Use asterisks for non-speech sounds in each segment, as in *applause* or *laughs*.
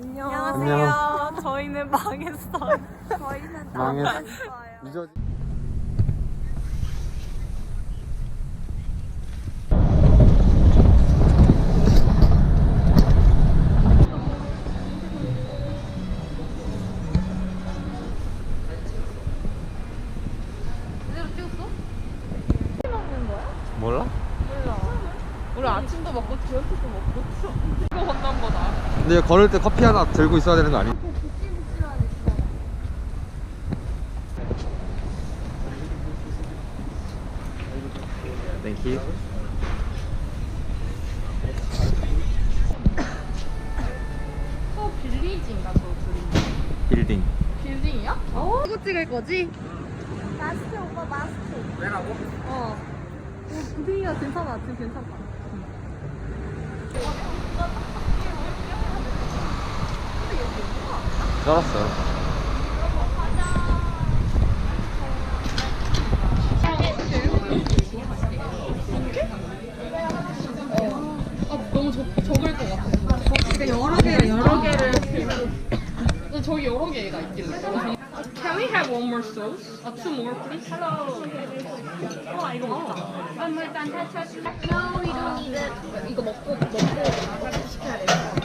안녕. 안녕하세요. 저희는 망했어요. 저희는 망했- 나갔어요. 늦어. 근데 걸을 때 커피 하나 들고 있어야 되는 거 아니야? 땡큐 저 빌리지인가 저 둘이. 빌딩 빌딩이야? 어? 이거 찍을 거지? 마스크 오빠 마스크. 빼라고? 어. 어, 분위기가 괜찮아. 지금 괜찮다. 쩔었어요 아 너무 적, 적을 것 같아. 그러니까 여러 개 여러 개를. 저기 여러 개가 있길래. Can we have one more sauce? Uh, two more, please. Hello. 와 이거 먹자. One more time, touch, touch. No, we don't need it. 이거 먹고 먹고 시켜야 돼.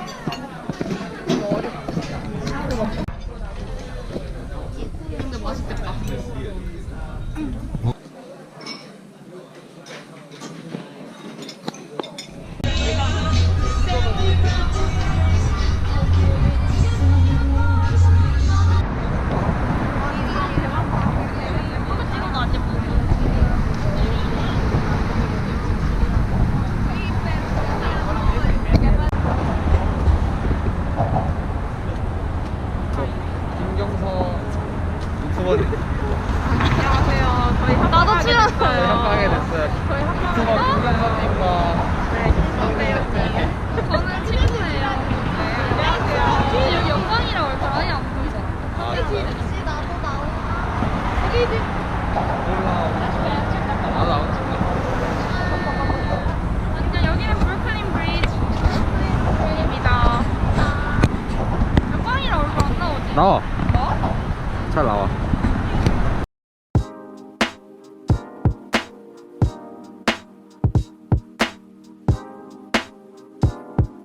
나와 뭐? 잘 나와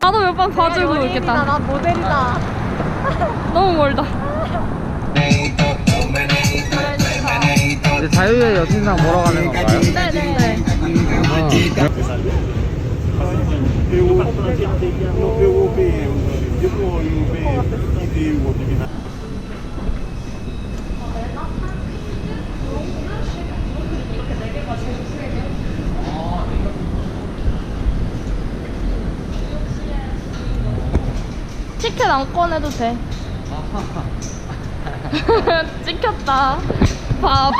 나도 몇 번 봐주고 있겠다. 나 모델이다. *laughs* 너무 멀다. 이제 자유의 여신상 보러 가는 건가요? 네네네. no 티켓 안 꺼내도 돼. *laughs* 찍혔다. 밥.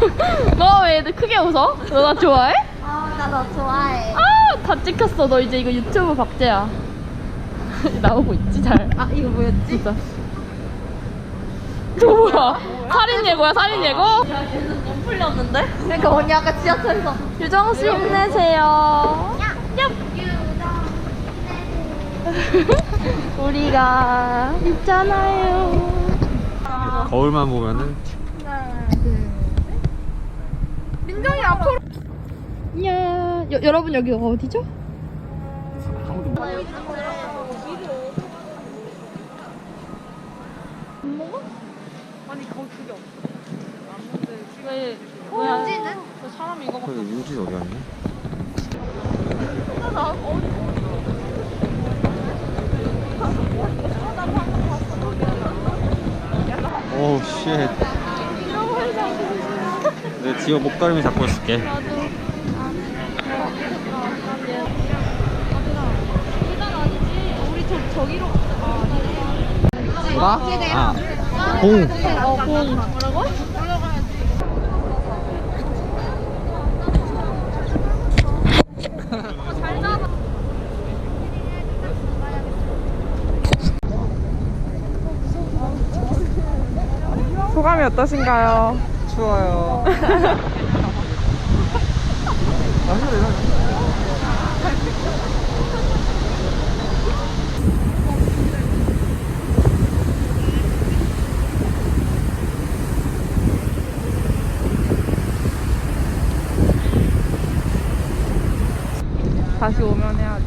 *laughs* 너 왜 크게 웃어? 너 나 좋아해? 아, 나 너 좋아해. 아, 다 찍혔어. 너 이제 이거 유튜브 박제야. *laughs* 나오고 있지, 잘. 아, 이거 뭐였지? 진짜. 저 뭐야? 살인 예고야, 살인 예고? 못 풀렸는데? 그러니까 언니 아까 지하철에서 유정 씨 힘내세요. 우리가 있잖아요. 거울만 보면은 민정이 앞으로. 야, 여, 여러분 여기 어디죠? 안 먹어? 아니 거기 그게 없어. 왜? 뭐야? 사람이 이거 거기 윤지 어디 갔니? 오우 쉣. 내 지호 목덜미 잡고 있을게. 저 저기로 나? 아, 공. 어, 공. 소감이 어떠신가요? 추워요. 다시 오면 해야지.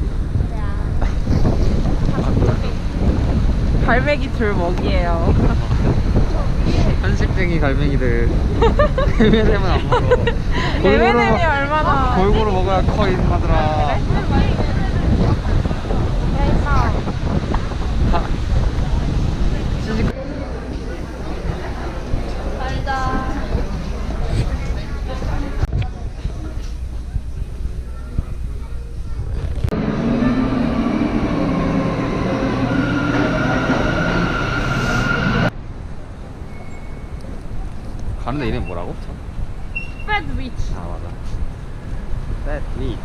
발매기 둘 먹이에요. 아, 한식쟁이 갈매기들. *laughs* *laughs* 해매되면 안 먹어. 갈매기이 얼마나. 골고루 먹어야 커 인마들아. 가는데 이름 뭐라고? Fred Rich. 아 맞아. 셋리.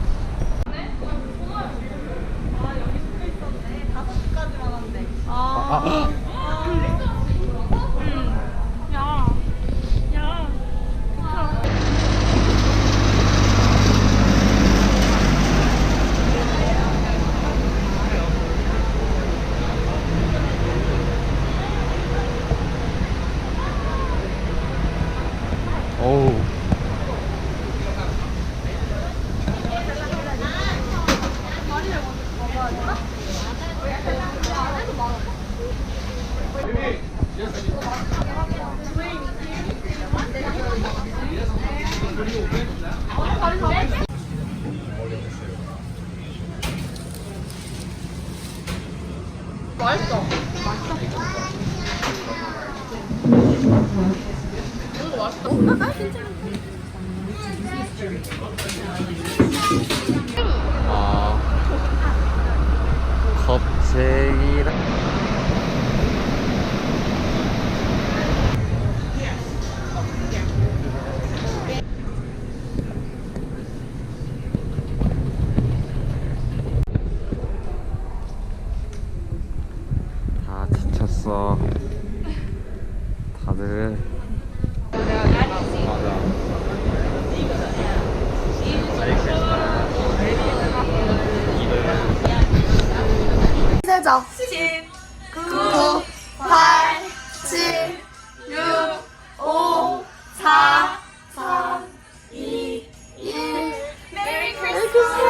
아. 어우. 아. *laughs* 겁쟁이라. 다 지쳤어. 다들. 맞아. 세자 10 9 8 7 6 5 4 3 2 1 메리 크리스마스.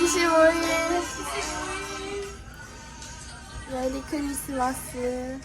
25일 메리 크리스마스